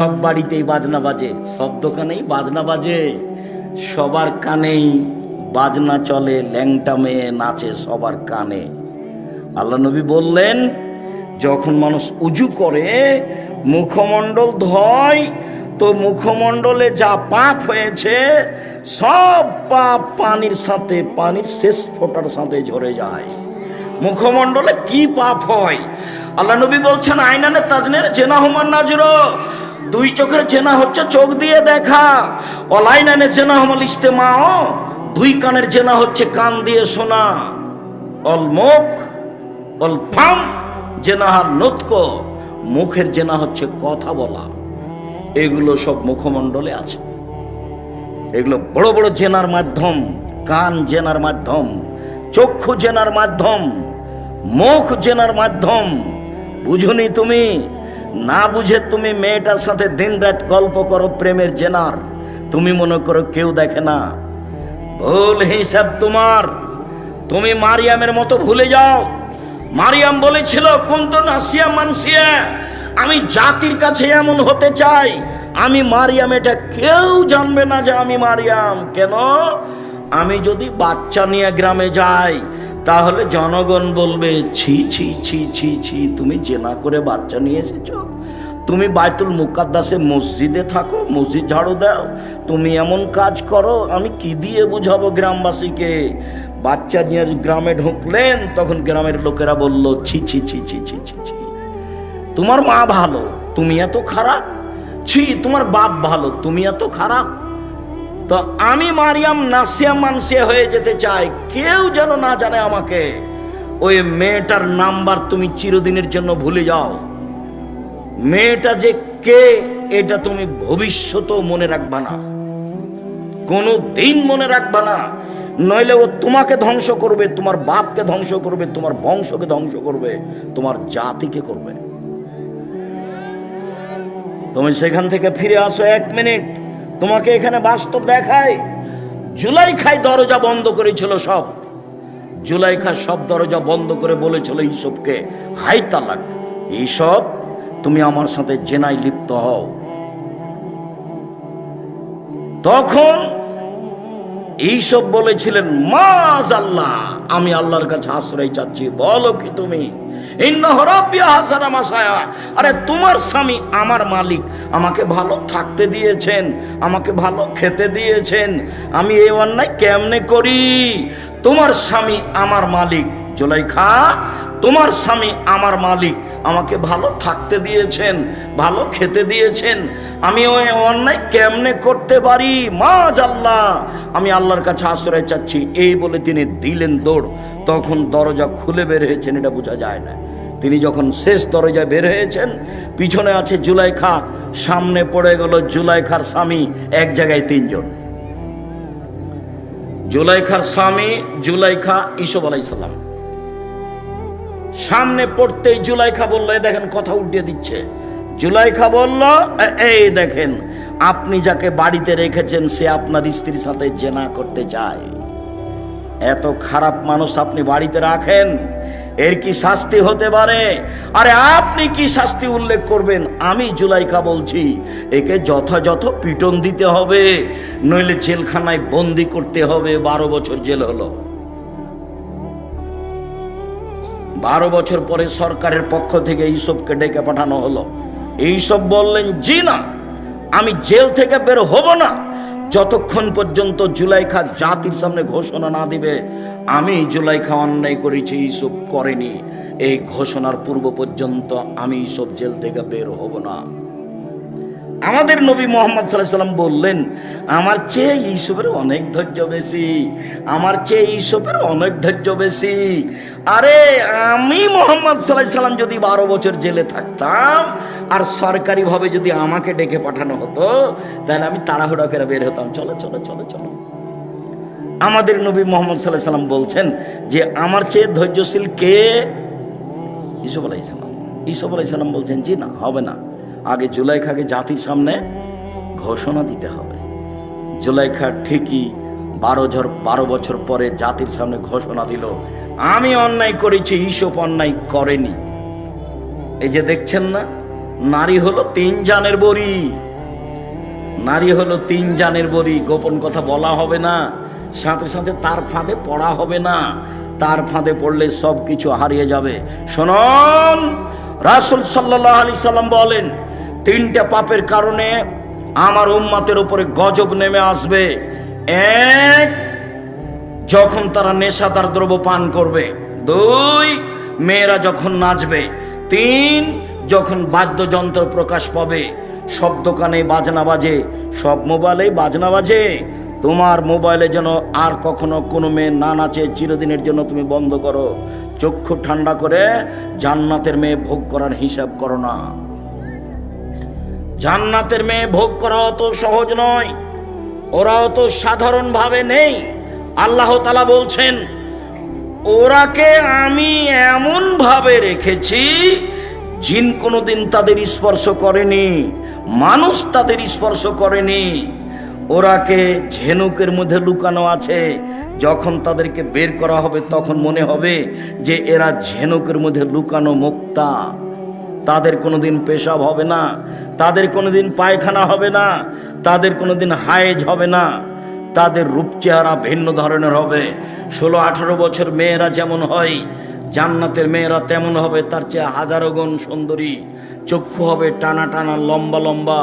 সব বাড়িতেই বাজনা বাজে, সব দোকানেই বাজনা বাজে। সবার কানেই বাজনা চলে, ল্যাংটা মেয়ে নাচে সবার কানে। আল্লাহ নবী বললেন, যখন মানুষ উজু করে, মুখমণ্ডল ধয়, তো মুখমণ্ডলে যা পাপ হয়েছে, সব পাপ পানির সাথে, পানির শেষ ফোটার সাথে ঝরে যায়। মুখমণ্ডলে কি পাপ হয়? আল্লাহ নবী বলছেন আইনানে তাজনের জেনা হুমান নাজরো দুই চোখের জেনা হচ্ছে চোখ দিয়ে দেখা। অলাইনানে জেনা হমল ইস্তেমাও দুই কানের জেনা হচ্ছে কান দিয়ে শোনা। অল মুখ, অল ফাম জেনা হার নতক, মুখের জেনা হচ্ছে কথা বলা। এগুলো সব মুখমণ্ডলে আছে। এগুলো বড় বড় জেনার মাধ্যম, কান জেনার মাধ্যম, চক্ষু জেনার মাধ্যম, মুখ জেনার মাধ্যম। বুঝুনি তুমি? না বুঝে তুমি মেয়েটার সাথে দিন রাত গল্প করো প্রেমের জেনার। তুমি মনে করো কেউ দেখে না। ভুল হিসাব তোমার। তুমি মারিয়ামের মতো ভুলে যাও। মারিয়াম বলেছিল তো নাসিয়া মানসিয়া, আমি জাতির কাছে এমন হতে চাই। আমি মারিয়াম, এটা কেউ জানবে না যে আমি মারিয়াম। কেন? আমি যদি বাচ্চা নিয়ে গ্রামে যাই তাহলে জনগণ বলবে, ছি ছি ছি ছি ছি, তুমি জেনা করে বাচ্চা নিয়ে এসেছ। তুমি বাইতুল মুকাদ্দাসে মসজিদে থাকো, মসজিদ ঝাড়ু দাও। তুমি এমন কাজ করো, আমি কি দিয়ে বুঝাবো গ্রামবাসীকে? বাচ্চা নিয়ে গ্রামে ঢুকলেন, তখন গ্রামের লোকেরা বলল, ছি ছি ছি ছি ছি ছি ছি। তোমার মা ভালো, তুমি এত খারাপ? ছি, তোমার বাপ ভালো, তুমি এত খারাপ? তো আমি মারিয়াম নাসিয়া মানসিয়া হয়ে যেতে চাই। কেউ যেন না জানে আমাকে। ওই মেয়েটার নাম্বার তুমি চিরদিনের জন্য ভুলে যাও। মেয়েটা যে কে, এটা তুমি ভবিষ্যতেও মনে রাখবা না। কোনো দিন মনে রাখবা না। নইলে ও তোমাকে ধ্বংস করবে, তোমার বাপকে ধ্বংস করবে, তোমার বংশকে ধ্বংস করবে, তোমার জাতিকে করবে। তুমি সেখান থেকে ফিরে আসো এক মিনিট। তোমাকে এখানে বাস্তব দেখায়। জুলাই খাই দরজা বন্ধ করেছিল সব। জুলাইখা সব দরজা বন্ধ করে বলেছিল ইসবকে হাই তালাক, এইসব তুমি আমার সাথে জেনায় লিপ্ত হও। তখন এইসব বলেছিলেন মাজ আল্লাহ আমি আল্লাহর কাছে আশ্রয় চাচ্ছি, বলো কি তুমি? আরে তোমার স্বামী আমার মালিক, আমাকে ভালো থাকতে দিয়েছেন, আমাকে ভালো খেতে দিয়েছেন, আমি এই অন্যায় কেমনে করি? তোমার স্বামী আমার মালিক, জোলাইখা, তোমার স্বামী আমার মালিক, আমাকে ভালো থাকতে দিয়েছেন, ভালো খেতে দিয়েছেন, আমি ওই অন্যায় কেমনে করতে পারি? মা আল্লাহ আমি আল্লাহর কাছে আশ্রয় চাচ্ছি। এই বলে তিনি দিলেন দৌড়, তখন দরজা খুলে বের হয়েছেন, এটা বোঝা যায় না। তিনি যখন শেষ দরজায় বের হয়েছেন, পিছনে আছে জুলাইখা, সামনে পড়ে গেল জুলাইখার স্বামী, এক জায়গায় তিনজন। জুলাইখার স্বামী, জুলাইখা ইসব আলাইসাল্লাম সামনে পড়তেই জুলাইখা বলল দেখেন কথা উঠিয়ে দিচ্ছে। জুলাইখা বলল, "এ- এই দেখেন, আপনি যাকে বাড়িতে রেখেছেন, সে আপনার স্ত্রীর সাথে জেনা করতে চায়। এত খারাপ মানুষ আপনি বাড়িতে রাখেন এর কি শাস্তি হতে পারে? আরে আপনি কি শাস্তি উল্লেখ করবেন? আমি জুলাইকা বলছি, একে যথাযথ পিটন দিতে হবে, নইলে জেলখানায় বন্দি করতে হবে। বারো বছর জেল হলো। বারো বছর পরে সরকারের পক্ষ থেকে এইসবকে ডেকে পাঠানো হলো। এইসব বললেন, জি না, আমি জেল থেকে বের হব না। যতক্ষণ পর্যন্ত জুলাইখা জাতির সামনে ঘোষণা না দিবে আমি জুলাইখা অন্যায় করেছি, এইসব করেনি। এই ঘোষণার পূর্ব পর্যন্ত আমি এইসব জেল থেকে বের হব না। আমাদের নবী মোহাম্মদ সাল্লাম বললেন, আমার চেয়ে এইসবের অনেক ধৈর্য বেশি, আমার চেয়ে এইসবের অনেক ধৈর্য বেশি। আরে, আমি মোহাম্মদ সাল্লাম যদি বারো বছর জেলে থাকতাম, আর সরকারিভাবে যদি আমাকে ডেকে পাঠানো হতো, তাহলে আমি তাড়াহুড়া করে বের হতাম। চলো চলো চলো চলো। আমাদের নবী মোহাম্মদ সাল্লাহ সাল্লাম বলছেন যে, আমার চেয়ে ধৈর্যশীল কে? ইসব আলাইসালাম ইসব আলাইসালাম বলছেন, জি না, হবে না। আগে জুলাইখাকে জাতির সামনে ঘোষণা দিতে হবে। জুলাইখা ঠিকই বারো ঝর, বারো বছর পরে জাতির সামনে ঘোষণা দিল। আমি অন্যায় করেছি ইসব অন্যায় করেনি। এই যে দেখছেন না, নারী হলো তিন জানের বড়ি। নারী হলো তিন জানের বড়ি। গোপন কথা বলা হবে না। সাথে সাথে তার ফাঁদে পড়া হবে না। তার ফাঁদে পড়লে সব কিছু হারিয়ে যাবে। শোনন, রাসুল সাল্লাহ আলি সাল্লাম বলেন, তিনটা পাপের কারণে আমার উম্মাতের উপরে গজব নেমে আসবে। এক, যখন তারা নেশাদার দ্রব্য পান করবে। দুই, মেয়েরা যখন নাচবে। তিন, যখন বাদ্যযন্ত্র প্রকাশ পাবে। সব দোকানে বাজনা বাজে, সব মোবাইলে বাজনা বাজে। তোমার মোবাইলে যেন আর কখনো কোনো মেয়ে না নাচে, চিরদিনের জন্য তুমি বন্ধ করো। চক্ষু ঠান্ডা করে জান্নাতের মেয়ে ভোগ করার হিসাব করো না। জান্নাতের মেয়ে ভোগ করা অত সহজ নয়। ওরা অত সাধারণভাবে নেই। আল্লাহ তালা বলছেন, ওরাকে আমি এমন ভাবে রেখেছি, জিন কোনোদিন তাদের স্পর্শ করেনি, মানুষ তাদের স্পর্শ করেনি। ওরাকে ঝেনুকের মধ্যে লুকানো আছে? যখন তাদেরকে বের করা হবে, তখন মনে হবে যে এরা ঝেনুকের মধ্যে লুকানো মুক্তা। তাদের কোনোদিন পেশাব হবে না, তাদের কোনোদিন পায়খানা হবে না, তাদের কোনো দিন হায়েজ হবে না, তাদের রূপ চেহারা ভিন্ন ধরনের হবে। ষোলো, আঠারো বছর মেয়েরা যেমন হয়, জান্নাতের মেয়েরা তেমন হবে, তার চেয়ে হাজারো গুণ সুন্দরী। চক্ষু হবে টানা টানা, লম্বা লম্বা।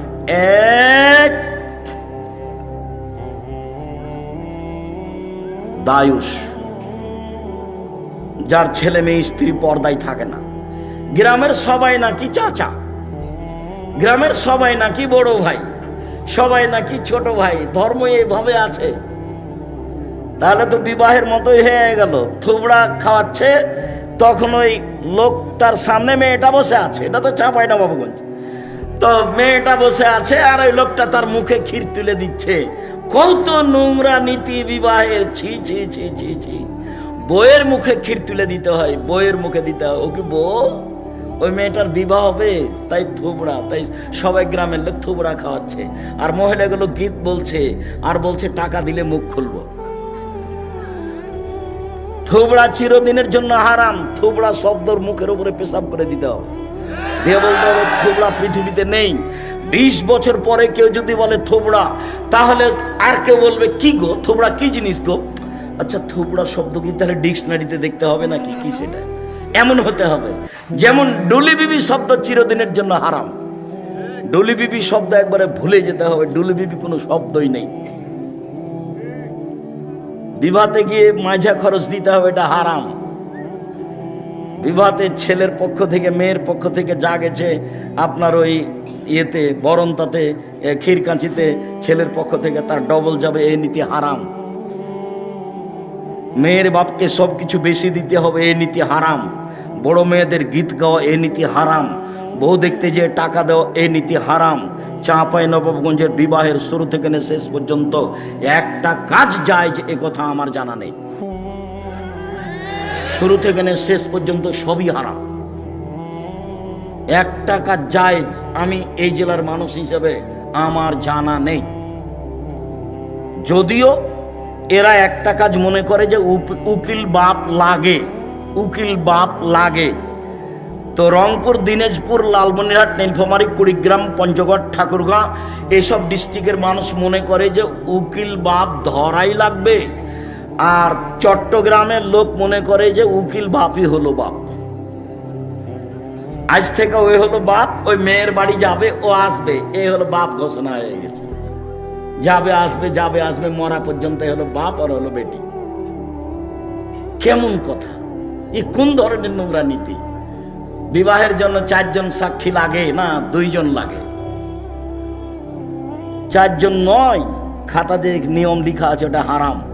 এক দায়ুষ, যার ছেলে মেয়ে স্ত্রী পর্দায় থাকে না। গ্রামের সবাই নাকি চাচা, গ্রামের সবাই নাকি বড় ভাই, সবাই নাকি ছোট ভাই, ধর্ম এইভাবে আছে। তাহলে তো বিবাহের মতোই হয়ে গেল। থুবড়া খাওয়াচ্ছে, তখন ওই লোকটার সামনে মেয়েটা বসে আছে। এটা তো চাপাই না বাবুগঞ্জ তো মেয়েটা বসে আছে আর ওই লোকটা তার মুখে ক্ষীর তুলে দিচ্ছে। কত নোংরা নীতি বিবাহের, ছি ছি ছি ছি ছি। বইয়ের মুখে ক্ষীর তুলে দিতে হয় বইয়ের মুখে দিতে হয়। ও কি বউ? ওই মেয়েটার বিবাহ হবে? তাই থুবড়া, তাই সবাই গ্রামের লোক থুবড়া খাওয়াচ্ছে। আর মহিলাগুলো গীত বলছে, আর বলছে, টাকা দিলে মুখ খুলবো। থুবড়া চিরদিনের জন্য হারাম, থুবড়া শব্দর মুখের উপরে পেশাব করে দিতে হবে। বলতে হবে পৃথিবীতে নেই। বিশ বছর পরে কেউ যদি বলে, থোবড়া তাহলে আর কেউ বলবে, কি গো? থোবড়া কি জিনিস গো? আচ্ছা থোবড়া শব্দ কি তাহলে ডিকশনারিতে দেখতে হবে নাকি? কি সেটা? এমন হতে হবে। যেমন ডুলি বিবি শব্দ চিরদিনের জন্য হারাম। ডুলি বিবি শব্দ একবারে ভুলে যেতে হবে ডুলি বিবি কোনো শব্দই নেই। বিবাহতে গিয়ে মাঝা খরচ দিতে হবে, এটা হারাম। বিবাহতে ছেলের পক্ষ থেকে, মেয়ের পক্ষ থেকে যা গেছে, আপনার ওই ইয়েতে, বরন্তাতে ক্ষীর কাঁচিতে ছেলের পক্ষ থেকে তার ডবল যাবে, এই নীতি হারাম। মেয়ের বাপকে সব কিছু বেশি দিতে হবে, এই নীতি হারাম। বড় মেয়েদের গীত গাওয়া, এই নীতি হারাম। বউ দেখতে যে টাকা দেওয়া, এই নীতি হারাম। চাঁপাই নবাবগঞ্জের বিবাহের শুরু থেকে শেষ পর্যন্ত একটা কাজ যায় যে কথা আমার জানা নেই। শুরু থেকে নিয়ে শেষ পর্যন্ত সবই হারাম। একটা কাজ যায়, আমি এই জেলার মানুষ হিসেবে আমার জানা নেই। যদিও এরা একটা কাজ মনে করে যে উকিল বাপ লাগে, উকিল বাপ লাগে। তো রংপুর, দিনাজপুর, লালমনিরহাট, নীলফামারী, কুড়িগ্রাম, পঞ্চগড়, ঠাকুরগাঁ, এসব ডিস্ট্রিক্টের মানুষ মনে করে যে উকিল বাপ ধরাই লাগবে। আর চট্টগ্রামের লোক মনে করে যে উকিল বাপই হলো বাপ। আজ থেকে ওই হলো বাপ, ওই মেয়ের বাড়ি যাবে, ও আসবে। এই হলো বাপ ঘোষণা হয়ে গেছে। যাবে, আসবে যাবে, আসবে, মরা পর্যন্ত হলো বাপ আর হলো বেটি। কেমন কথা? এ কোন ধরনের নোংরা নীতি? বিবাহের জন্য চারজন সাক্ষী লাগে না দুইজন লাগে? চারজন নয়, খাতা যে নিয়ম লিখা আছে, ওটা হারাম।